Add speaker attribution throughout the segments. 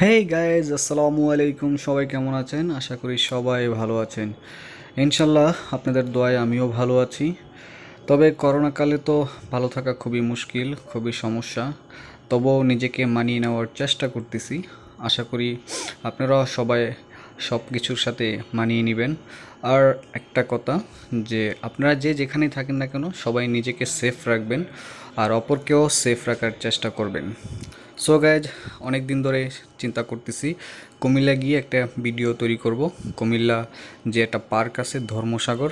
Speaker 1: Hey guys আসসালামু আলাইকুম সবাই কেমন আছেন? আশা করি সবাই ভালো আছেন। ইনশাল্লাহ আপনাদের দোয়ায় আমিও ভালো আছি। তবে করোনাকালে তো ভালো থাকা খুবই মুশকিল, খুবই সমস্যা। তবুও নিজেকে মানিয়ে নেওয়ার চেষ্টা করতেছি। আশা করি আপনারা সবাই সব কিছুর সাথে মানিয়ে নেবেন। আর একটা কথা, যে আপনারা যে যেখানেই থাকেন না কেন, সবাই নিজেকে সেফ রাখবেন। আর অপরকেও সেফ রাখার চেষ্টা করবেন। সো গাইজ অনেক দিন ধরে চিন্তা করতেছি, কুমিল্লা গিয়ে একটা ভিডিও তৈরি করব। কুমিল্লা যে একটা পার্ক আছে, ধর্মসাগর।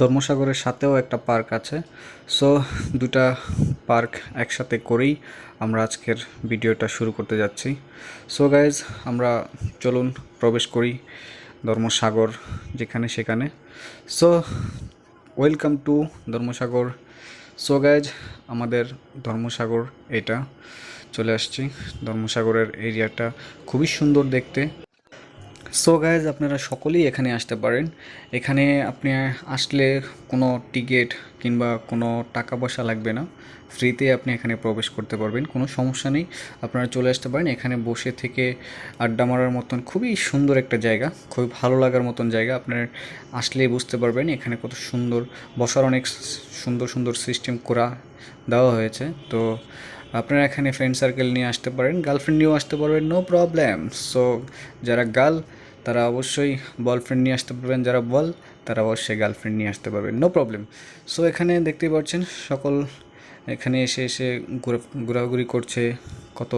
Speaker 1: ধর্মসাগরের সাথেও একটা পার্ক আছে। সো দুটা পার্ক একসাথে করেই আমরা আজকের ভিডিওটা শুরু করতে যাচ্ছি। সো গাইজ আমরা চলুন, প্রবেশ করি ধর্মসাগর যেখানে সেখানে। So welcome to Dharmasagar so guys আমাদের ধর্মসাগর এটা চলে আসছি। ধর্মসাগরের এরিয়াটা খুবই সুন্দর দেখতে। সো গাইজ আপনারা সকলেই এখানে আসতে পারেন। এখানে আপনি আসলে কোনো টিকিট কিংবা কোনো টাকা পয়সা লাগবে না। ফ্রিতে আপনি এখানে প্রবেশ করতে পারবেন, কোনো সমস্যা নেই। আপনারা চলে আসতে পারেন, এখানে বসে থেকে আড্ডা মারার মতন খুবই সুন্দর একটা জায়গা, খুবই ভালো লাগার মতন জায়গা। আপনার আসলেই বুঝতে পারবেন, এখানে কত সুন্দর, বসার অনেক সুন্দর সুন্দর সিস্টেম করা দেওয়া হয়েছে। তো আপনারা এখানে ফ্রেন্ড সার্কেল নিয়ে আসতে পারেন গার্লফ্রেন্ড নিয়েও আসতে পারবেন নো প্রবলেম সো যারা গার্ল তারা অবশ্যই বয়ফ্রেন্ড নিয়ে আসতে পারবেন, যারা বল, তারা অবশ্যই গার্লফ্রেন্ড নিয়ে আসতে পারবেন নো প্রবলেম সো এখানে দেখতেই পাচ্ছেন সকল এখানে এসে এসে ঘোরাঘুরি করছে, কত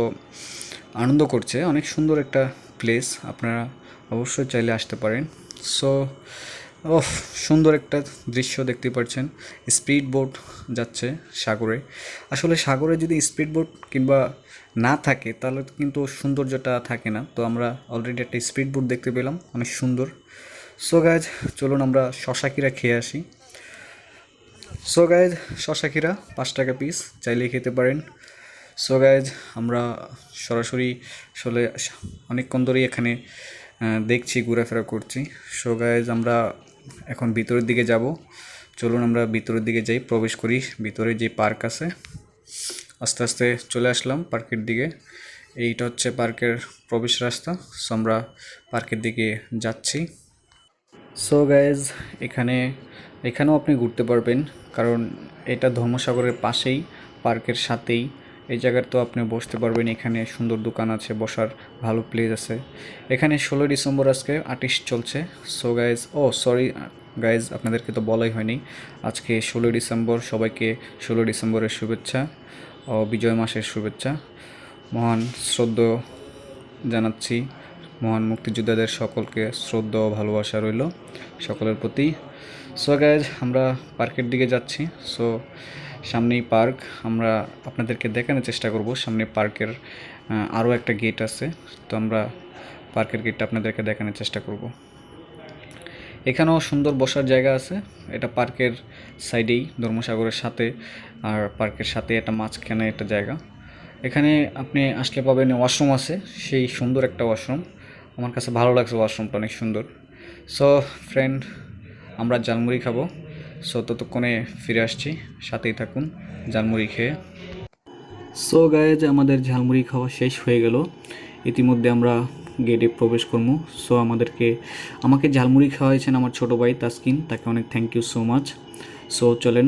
Speaker 1: আনন্দ করছে। অনেক সুন্দর একটা প্লেস আপনারা অবশ্যই চাইলে আসতে পারেন। সো ওহ সুন্দর একটা দৃশ্য দেখতে পাচ্ছেন। স্পিড বোট যাচ্ছে সাগরে। আসলে সাগরে যদি স্পিড বোট কিংবা না থাকে, তাহলে তো কিন্তু সৌন্দর্যটা থাকে না। তো আমরা অলরেডি একটা স্পিড বোট দেখতে পেলাম, অনেক সুন্দর। সো গাইজ চলুন আমরা শশাকিরা খেয়ে আসি। সো গাইজ শশাকিরা পাঁচ টাকা পিস চাইলে খেতে পারেন। সো গাইজ আমরা সরাসরি আসলে অনেকক্ষণ ধরেই এখানে দেখছি, ঘোরাফেরা করছি। সো গাইজ আমরা এখন ভিতরের দিকে যাব। চলুন আমরা ভিতরের দিকে যাই, প্রবেশ করি। ভিতরে যে পার্ক আছে, আস্তে আস্তে চলে আসলাম পার্কের দিকে। এইটা হচ্ছে পার্কের প্রবেশ রাস্তা। সো আমরা পার্কের দিকে যাচ্ছি। সো গাইজ এখানে, এখানেও আপনি ঘুরতে পারবেন। কারণ এটা ধর্মসাগরের পাশেই, পার্কের সাথেই। এই জায়গার তো আপনি বসতে পারবেন, এখানে সুন্দর দোকান আছে, বসার ভালো প্লেস আছে। এখানে ষোলোই ডিসেম্বর আজকে আর্টিস্ট চলছে। সো গাইজ ও সরি গাইজ আপনাদেরকে তো বলাই হয়নি। আজকে ষোলোই ডিসেম্বর, সবাইকে ষোলোই ডিসেম্বরের শুভেচ্ছা ও বিজয় মাসের শুভেচ্ছা। মহান শ্রদ্ধ জানাচ্ছি। মহান মুক্তিযোদ্ধাদের সকলকে শ্রদ্ধা ও ভালোবাসা রইল সকলের প্রতি। সো গাইজ আমরা পার্কের দিকে যাচ্ছি। সো সামনেই পার্ক। আমরা আপনাদেরকে দেখানোর চেষ্টা করব। সামনে পার্কের আরও একটা গেট আছে। তো আমরা পার্কের গেটটা আপনাদেরকে দেখানোর চেষ্টা করব। এখানেও সুন্দর বসার জায়গা আছে। এটা পার্কের সাইডেই, ধর্মসাগরের সাথে আর পার্কের সাথে একটা মাঝখানে একটা জায়গা। এখানে আপনি আসলে পাবেন ওয়াশরুম আছে। সেই সুন্দর একটা ওয়াশরুম। আমার কাছে ভালো লাগছে ওয়াশরুমটা, অনেক সুন্দর। সো ফ্রেন্ড আমরা জালমুড়ি খাব। সো ততক্ষণে ফিরে আসছি। সাথেই থাকুন, ঝালমুড়ি খেয়ে। সো গায়ে যে আমাদের ঝালমুড়ি খাওয়া শেষ হয়ে গেল। ইতিমধ্যে আমরা গেটে প্রবেশ করব। সো আমাদেরকে, আমাকে ঝালমুড়ি খাওয়াইছেন আমার ছোটো ভাই তাসকিন। তাকে অনেক thank you so much so চলেন,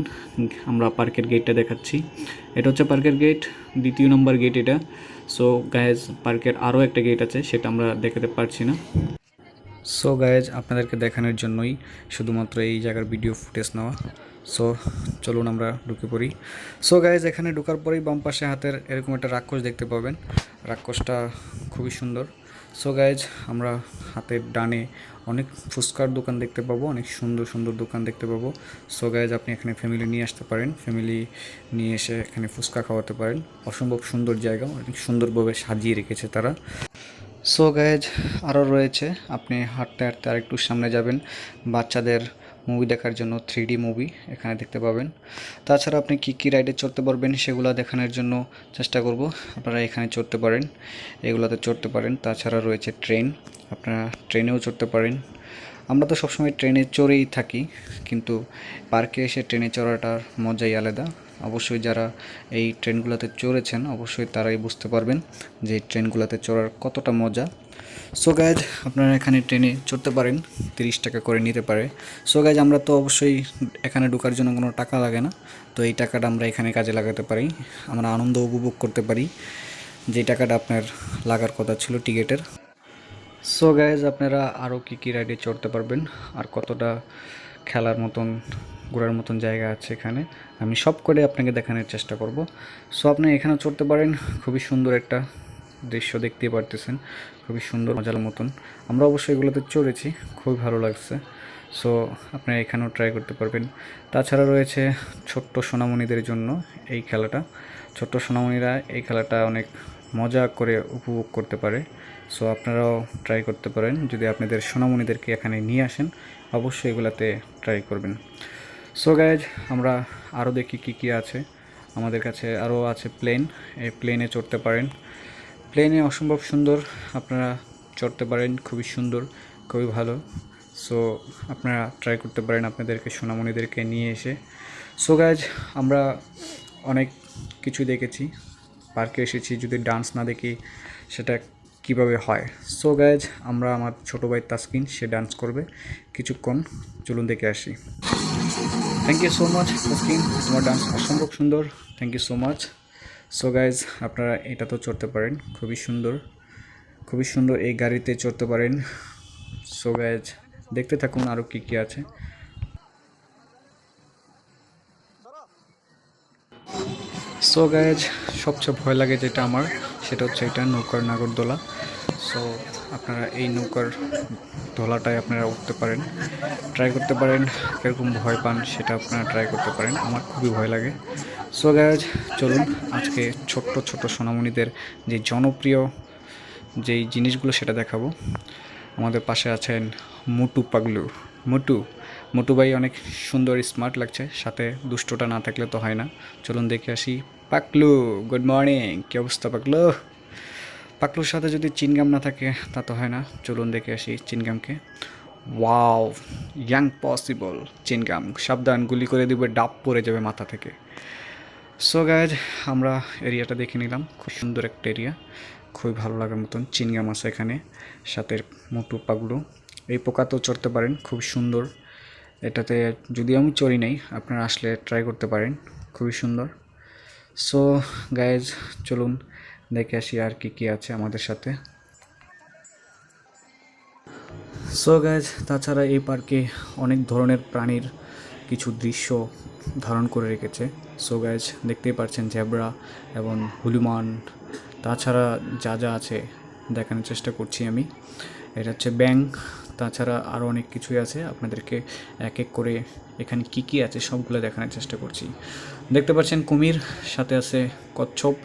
Speaker 1: আমরা পার্কের গেটটা দেখাচ্ছি। এটা হচ্ছে পার্কের গেট দ্বিতীয় নম্বর গেট এটা। সো গায়েজ পার্কের আরও একটা গেট আছে, সেটা আমরা দেখাতে পারছি না। সো গায়েজ আপনাদেরকে দেখানোর জন্যই শুধুমাত্র এই জায়গার ভিডিও ফুটেজ নেওয়া। সো চলুন আমরা ঢুকে পড়ি। সো গায়েজ এখানে ঢোকার পরেই বাম পাশে হাতের এরকম একটা রাক্ষস দেখতে পাবেন। রাক্ষসটা খুবই সুন্দর। সো গায়েজ আমরা হাতের ডানে অনেক ফুচকার দোকান দেখতে পাবো, অনেক সুন্দর সুন্দর দোকান দেখতে পাবো। সো গায়েজ আপনি এখানে ফ্যামিলি নিয়ে আসতে পারেন। ফ্যামিলি নিয়ে এসে এখানে ফুচকা খাওয়াতে পারেন। অসম্ভব সুন্দর জায়গা, অনেক সুন্দরভাবে সাজিয়ে রেখেছে তারা। সো গায়েজ আরও রয়েছে। আপনি হাঁটতে হাঁটতে আরেকটু সামনে যাবেন। বাচ্চাদের মুভি দেখার জন্য থ্রি মুভি এখানে দেখতে পাবেন। তাছাড়া আপনি কী কী রাইডে চড়তে পারবেন সেগুলো দেখানোর জন্য চেষ্টা করব। আপনারা এখানে চড়তে পারেন, এগুলোতে চড়তে পারেন। তাছাড়া রয়েছে ট্রেন আপনারা ট্রেনেও চড়তে পারেন। আমরা তো সবসময় ট্রেনে চড়েই থাকি, কিন্তু পার্কে এসে ট্রেনে চড়াটার মজাই আলাদা। অবশ্যই যারা এই ট্রেনগুলোতে চড়েছেন, অবশ্যই তারাই বুঝতে পারবেন যে এই ট্রেনগুলোতে চড়ার কতটা মজা। সো গাইজ আপনারা এখানে ট্রেনে চড়তে পারেন, তিরিশ টাকা করে নিতে পারে। সো গাইজ আমরা তো অবশ্যই এখানে ঢোকার জন্য কোনো টাকা লাগে না, তো এই টাকাটা আমরা এখানে কাজে লাগাতে পারি। আমরা আনন্দ উপভোগ করতে পারি, যে টাকাটা আপনার লাগার কথা ছিল টিকিটের। সো গাইজ আপনারা আরও কী কী রাইডে চড়তে পারবেন, আর কতটা খেলার মতন ঘোরার মতন জায়গা আছে এখানে। আমি সব করে আপনাকে দেখানোর চেষ্টা করব। সো আপনি এখানে চড়তে পারেন। খুবই সুন্দর একটা দৃশ্য দেখতে পারতেছেন। খুবই সুন্দর মজার মতন। আমরা অবশ্যই এগুলোতে চড়েছি। খুবই ভালো লাগছে। সো আপনারা এখানেও ট্রাই করতে পারবেন। তাছাড়া রয়েছে ছোট্ট সোনামণিদের জন্য এই খেলাটা। ছোট্ট সোনামণিরা এই খেলাটা অনেক মজা করে উপভোগ করতে পারে। সো আপনারাও ট্রাই করতে পারেন। যদি আপনাদের সোনামণিদেরকে এখানে নিয়ে আসেন, অবশ্যই এগুলাতে ট্রাই করবেন। সো গাইজ আমরা আরও দেখি কী কী আছে। আমাদের কাছে আরও আছে প্লেন এই প্লেনে চড়তে পারেন। প্লেনে অসম্ভব সুন্দর আপনারা চড়তে পারেন, খুবই সুন্দর, খুবই ভালো। সো আপনারা ট্রাই করতে পারেন আপনাদেরকে, সোনামণিদেরকে নিয়ে এসে। সো গাইজ আমরা অনেক কিছু দেখেছি। পার্কে এসেছি, যদি ডান্স না দেখি, সেটা কীভাবে হয়? সো গাইজ আমরা আমার ছোটো ভাই তাসকিন, সে ডান্স করবে। কিছুক্ষণ, চলুন দেখে আসি। Thank you so much Taskin তোমার ডান্স অসম্ভব সুন্দর। Thank you so much so guys আপনারা এটা তো চড়তে পারেন। খুবই সুন্দর। খুবই সুন্দর এই গাড়িতে চড়তে পারেন। সো গাইজ দেখতে থাকুন আরও কী কী আছে। সো গাইজ সবচেয়ে ভয় লাগে যেটা আমার, সেটা হচ্ছে এটা নৌকার নাগরদোলা। সো আপনারা এই নৌকার দোলাটায় আপনারা উঠতে পারেন। ট্রাই করতে পারেন, কীরকম ভয় পান সেটা আপনারা ট্রাই করতে পারেন। আমার খুবই ভয় লাগে। সো গাইজ চলুন আজকে ছোট্ট ছোট সোনামণিদের যে জনপ্রিয় যেই জিনিসগুলো সেটা দেখাবো। আমাদের পাশে আছেন মুটু পাগলু। মুটু মুটু ভাই অনেক সুন্দর স্মার্ট লাগছে। সাথে দুষ্টটা না থাকলে তো হয় না। চলুন দেখে আসি। পাকলু গুড মর্নিং কী অবস্থা পাকলু পাকলুর সাথে যদি চিনগাম না থাকে, তা তো হয় না। চলুন দেখে আসি চিনগামকে ওয়াও, ইয়াং পসিবল চিনগাম সাবধান, গুলি করে দিবে, ডাব পড়ে যাবে মাথা থেকে। সো গাইজ আমরা এরিয়াটা দেখে নিলাম। খুব সুন্দর একটা এরিয়া। খুবই ভালো লাগার মতন চিনগাম আছে এখানে। সাথে মোটু পাগলু। এই পোকাতেও চড়তে পারেন, খুব সুন্দর। এটাতে যদি আমি চড়ি নাই, আপনারা আসলে ট্রাই করতে পারেন। খুবই সুন্দর। সো গাইজ চলুন দেখে আসি আর কি কি আছে আমাদের সাথে। সো গাইজ তাছাড়া এই পার্কে অনেক ধরনের প্রাণীর কিছু দৃশ্য ধারণ করে রেখেছে। সো গাইজ দেখতেই পাচ্ছেন জেব্রা এবং হুলুমান তাছাড়া যা যা আছে দেখানোর চেষ্টা করছি আমি। এটা হচ্ছে ব্যাং তাছাড়া আরও অনেক কিছুই আছে। আপনাদেরকে এক এক করে এখানে কি কি আছে সবগুলো দেখানোর চেষ্টা করছি। দেখতে পাচ্ছেন কুমির, সাথে আছে কচ্ছপ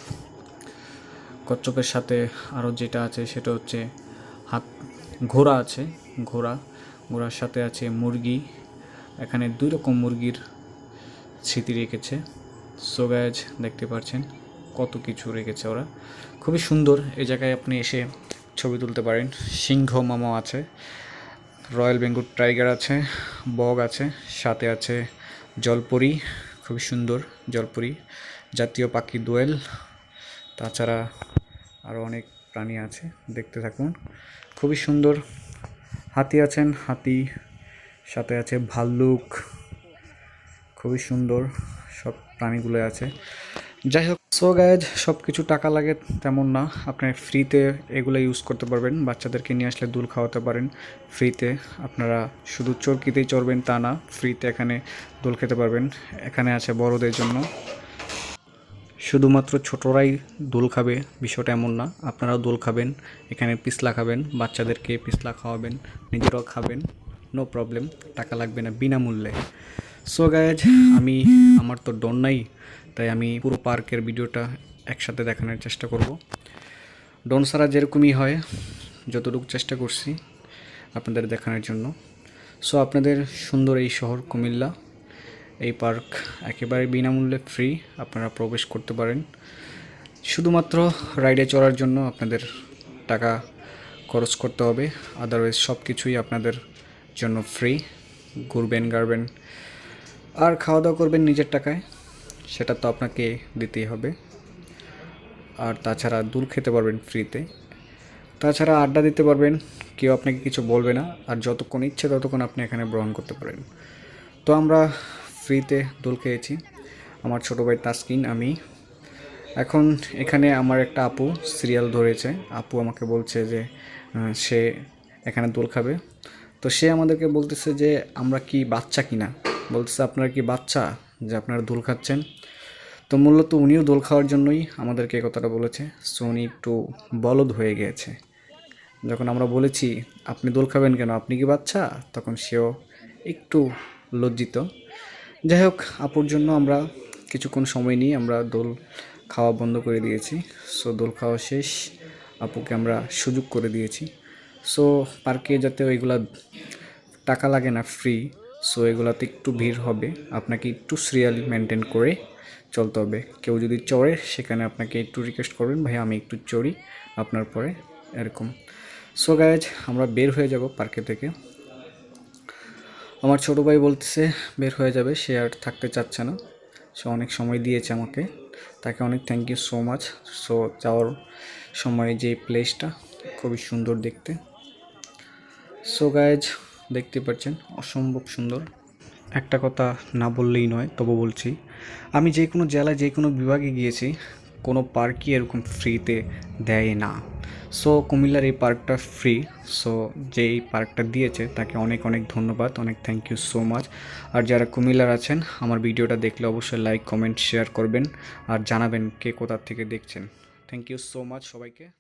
Speaker 1: কচ্ছপের সাথে আরও যেটা আছে সেটা হচ্ছে হাত, ঘোড়া আছে, ঘোড়া। ঘোড়ার সাথে আছে মুরগি। এখানে দুই রকম মুরগির স্মৃতি রেখেছে। সো গাছ দেখতে পাচ্ছেন কত কিছু রেখেছে ওরা। খুবই সুন্দর এই জায়গায় আপনি এসে ছবি তুলতে পারেন। সিংহ মামা আছে, রয়্যাল বেঙ্গল টাইগার আছে, বগ আছে, সাথে আছে জলপরি, খুবই সুন্দর জলপরি। জাতীয় পাখি দোয়েল, তাছাড়া আরও অনেক প্রাণী আছে, দেখতে থাকুন। খুবই সুন্দর হাতি আছেন, হাতি, সাথে আছে ভাল্লুক। খুবই সুন্দর সব প্রাণীগুলো আছে। যাই হোক সো গাইজ সব কিছু টাকা লাগে তেমন না। আপনি ফ্রিতে এগুলো ইউজ করতে পারবেন, বাচ্চাদেরকে নিয়ে আসলে দুল খাওয়াতে পারেন ফ্রিতে আপনারা শুধু চরকিতেই চড়বেন তা না ফ্রিতে এখানে দোল খেতে পারবেন। এখানে আছে বড়দের জন্য। শুধুমাত্র ছোটরাই দোল খাবে বিষয়টা এমন না। আপনারাও দোল খাবেন, এখানে পিসলা খাবেন, বাচ্চাদেরকে পিসলা খাওয়াবেন, নিজেরাও খাবেন নো প্রবলেম টাকা লাগবে না বিনামূল্যে। সো গায়েজ আমি, আমার তো ডন নাই, তাই আমি পুরো পার্কের ভিডিওটা একসাথে দেখানোর চেষ্টা করব। ডন সারা যেরকমই হয়, যতটুকু চেষ্টা করছি আপনাদের দেখানোর জন্য। সো আপনাদের সুন্দর এই শহর কুমিল্লা এই পার্ক একেবারে বিনামূল্যে ফ্রি, আপনারা প্রবেশ করতে পারেন। শুধুমাত্র রাইডে চড়ার জন্য আপনাদের টাকা খরচ করতে হবে আদারওয়াইজ সব কিছুই আপনাদের জন্য ফ্রি। ঘুরবেন, গাড়বেন, আর খাওয়া দাওয়া করবেন নিজের টাকায়, সেটা তো আপনাকে দিতেই হবে। আর তাছাড়া দুল খেতে পারবেন ফ্রিতে। তাছাড়া আড্ডা দিতে পারবেন, কেউ আপনাকে কিছু বলবে না, আর যতক্ষণ ইচ্ছে ততক্ষণ আপনি এখানে গ্রহণ করতে পারেন। তো আমরা ফ্রিতে দোল খেয়েছি। আমার ছোটো ভাই তাসকিন আমি। এখন এখানে আমার একটা আপু সিরিয়াল ধরেছে। আপু আমাকে বলছে যে সে এখানে দোল খাবে। তো সে আমাদেরকে বলতেছে যে, আমরা কি বাচ্চা কিনা? বলতেছে, আপনারা কি বাচ্চা যে আপনারা দোল খাচ্ছেন? তো মূলত উনিও দোল খাওয়ার জন্যই আমাদেরকে কথাটা বলেছে। সো উনি একটু বলদ হয়ে গিয়েছে। যখন আমরা বলেছি, আপনি দোল খাবেন কেন? আপনি কি বাচ্চা? তখন সেও একটু লজ্জিত। যাই হোক, আপুর জন্য আমরা কিছুক্ষণ সময় নিয়ে আমরা দোল খাওয়া বন্ধ করে দিয়েছি। সো দোল খাওয়া শেষ। আপুকে আমরা সুযোগ করে দিয়েছি। সো পার্কে যাতে ওইগুলা টাকা লাগে না ফ্রি সো এগুলাতে একটু ভিড় হবে। আপনাকে একটু সিরিয়ালি মেনটেন করে চলতে হবে। কেউ যদি চড়ে, সেখানে আপনাকে একটু রিকোয়েস্ট করবেন, ভাই, আমি একটু চড়ি আপনার পরে, এরকম। সো গাইজ আমরা বের হয়ে যাব পার্কে থেকে। আমার ছোটো ভাই বলতেছে, বের হয়ে যাবে, সে আর থাকতে চাচ্ছে না। সে অনেক সময় দিয়েছে আমাকে। তাকে অনেক thank you so much so, যাওয়ার সময় যে প্লেসটা খুবই সুন্দর দেখতে। সো গায়েজ দেখতে পাচ্ছেন, অসম্ভব সুন্দর। একটা কথা না বললেই নয়, তবু বলছি। আমি যে কোনো জেলায় যে কোনো বিভাগে গিয়েছি কোনো পার্কই এরকম ফ্রিতে দেয় না। সো কুমিল্লার এই পার্কটা ফ্রি সো যে এই পার্কটা দিয়েছে, তাকে অনেক অনেক ধন্যবাদ। অনেক থ্যাংক ইউ সো মাচ আর যারা কুমিল্লার আছেন, আমার ভিডিওটা দেখলে অবশ্যই লাইক কমেন্ট শেয়ার করবেন। আর জানাবেন কে কোথার থেকে দেখছেন। থ্যাংক ইউ সো মাচ সবাইকে।